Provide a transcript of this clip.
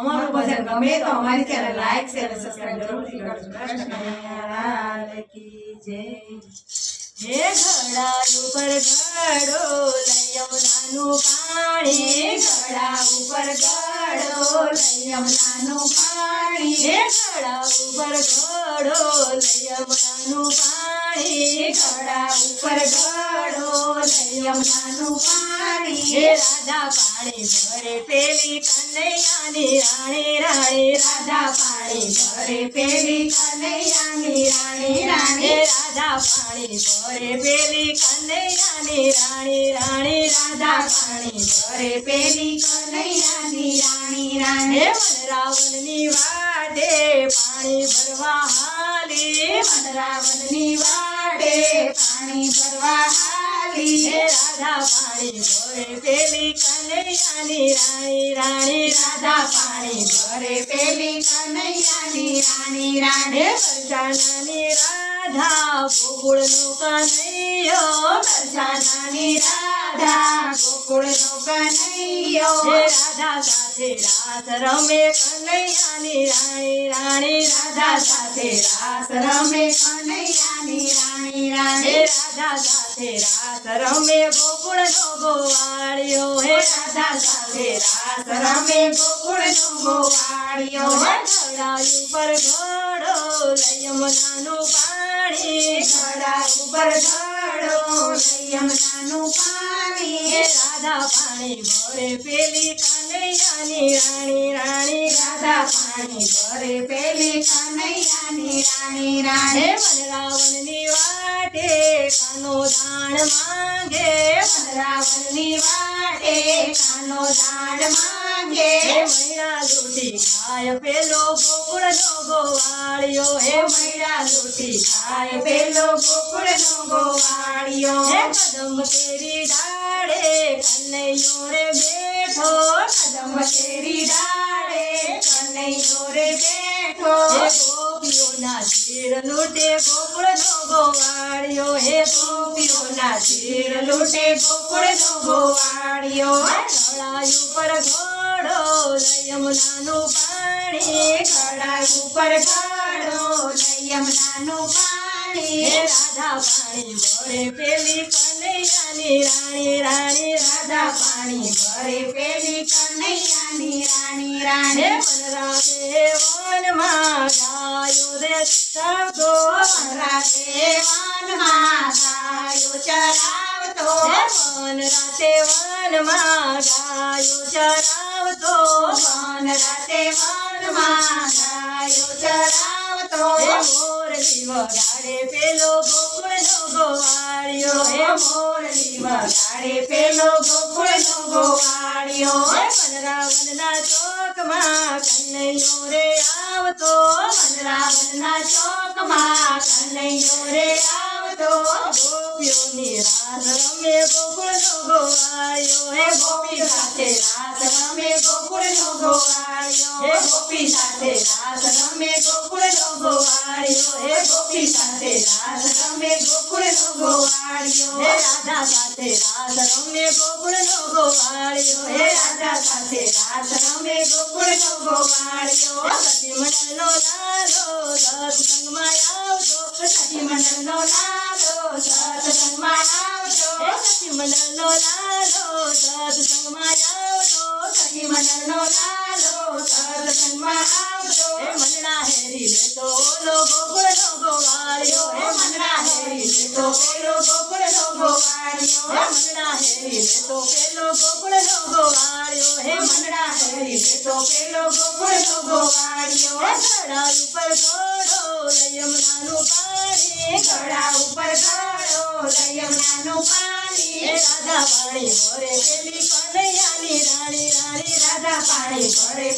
અમારું ભજન ગમે તો અમારી ચેનલ લાઈક શેર અને સબસ્ક્રાઇબ જરૂરથી કરજો. કૃષ્ણ કી જય. હે ઘડા ઉપર ઘડો લઈ નાનું પાણી. ઘડા ઉપર ઘડો લઈ યમુનાનું પાણી. હે ઘડા ઉપર ઘડો લઈ યમુનાનું પાણી. ઘડા ઉપર ઘડો પાણી હે રાધા પાણી ભરે પેલી કનૈયાની રાણી રાણી રાધા પાણી ભરે પેલી કનૈયાની રાણી રાણી હે રાધા પાણી ભરે પેલી કનૈયાની રાણી રાણી રાધા પાણી ભરે પેલી કનૈયાની રાણી રાણી હે રાવણની વાટે પાણી ભરવા હાલી રાવણની વાટે પાણી ભરવા હાલી હે રાધા પાણી ભરે પેલી કનૈયાની રાણી રાણી રાધા પાણી ભરે પેલી કનૈયાની રાણી રાણી પરસાનાની રાધા ગોકુળનો કનૈયો પરસાનાની રાધા ગોકુળનો કનૈયો. રાધા સાથે રાસ રમે કનૈયાની રાણી રાણી રાધા સાથે રાસ રમે કનૈયાની રાણી રાણી હે રાધા સાથે રાસ રમે ગોકુળનો ગોવાળિયો હે રાધા સાથે રાસ રમે ગોકુળનો ગોવાળિયો હે ઘડા ઉપર ઘોડો લઈ યમુનાનું પાણી ઘડા ઉપર ઘોડો લઈ યમુનાનું પાણી હે રાધા પાણી ભરે પેલી કનૈયાની રાણી રાણી રાધા પાણી ભરે પેલી કનૈયાની રાણી રાણી હે મન રાવણની વાટે કાનો દાણ માંગે મન રાવણની વાટે કાનો દાણ માંગે હે મૈડા લૂટી ખાય પેલો ગોકુળનો ગોવાળિયો હે મૈડા લૂટી ખાય પેલો ગોકુળનો ગોવાળિયો હે કદમ કેરી ડાળે કનૈયો રે બેઠો કદમ શેરી ડાળે કનૈયો રે ગોપીઓના ચીર લૂટે ગોકુળનો ગોવાળિયો. હે ગોપીઓના ચીર લૂટે ગોકુળનો ગોવાળિયો. કળાઈ ઉપર ઘોડો યમુનાનું પાણી. કળાઈ ઉપર ઘોડો યમુનાનું પાણી. રાધા પાણી ભરે પેલી કનૈયાની રાણી. રાણી રાધા પાણી ભરે પેલી કનૈયાની ચરાવતો મન રાતે વનમાં ગાયો ચરાવતો મન રાતે વનમાં ગાયો ચરાવતો હે મોરલી વગાડે પેલો ગોકુળનો ગોવાળિયો હે મોરલી વગાડે પેલો ગોકુળનો ગોવાળિયો હે મનરાવનના ચોકમાં કનૈયો રે આવતો મનરાવનના ચોકમાં કનૈયો રે આવતો ગોપીઓની રાસ રમે ગોકુળનો ગોવાળિયો હે ગોપી સાથે રાસ રમે ગોકુળનો ગોવાળિયો હે ગોપી સાથે રાત રમે ગોકુળનો ગોવાળિયો હે ગોપી સાથે રાસ રમે ગોકુળનો ગોવાળિયો હે રાધા સાથે રાસ રમે ગોકુળનો ગોવાળિયો હે રાધા સાથે રાસ રમે ગોકુળનો ગોવાળિયો સતી મંડળનો લાલો સત્સંગમાં આવતો સતી મંડળનો લાલો સત્સંગમાં સત્સંગમાં આવતો હે હેરી લેતો ઓલો ગોકુળનો ગોવાળિયો હે ગોવાળિયો હે મનડા હેરી લેતો પેલો ગોકુળનો ગોવાળિયો હે ગોવાળિયો ઉપર પાણી ભરે પેલી કનૈયાની રાણી રાણી રાધા પાણી ભરે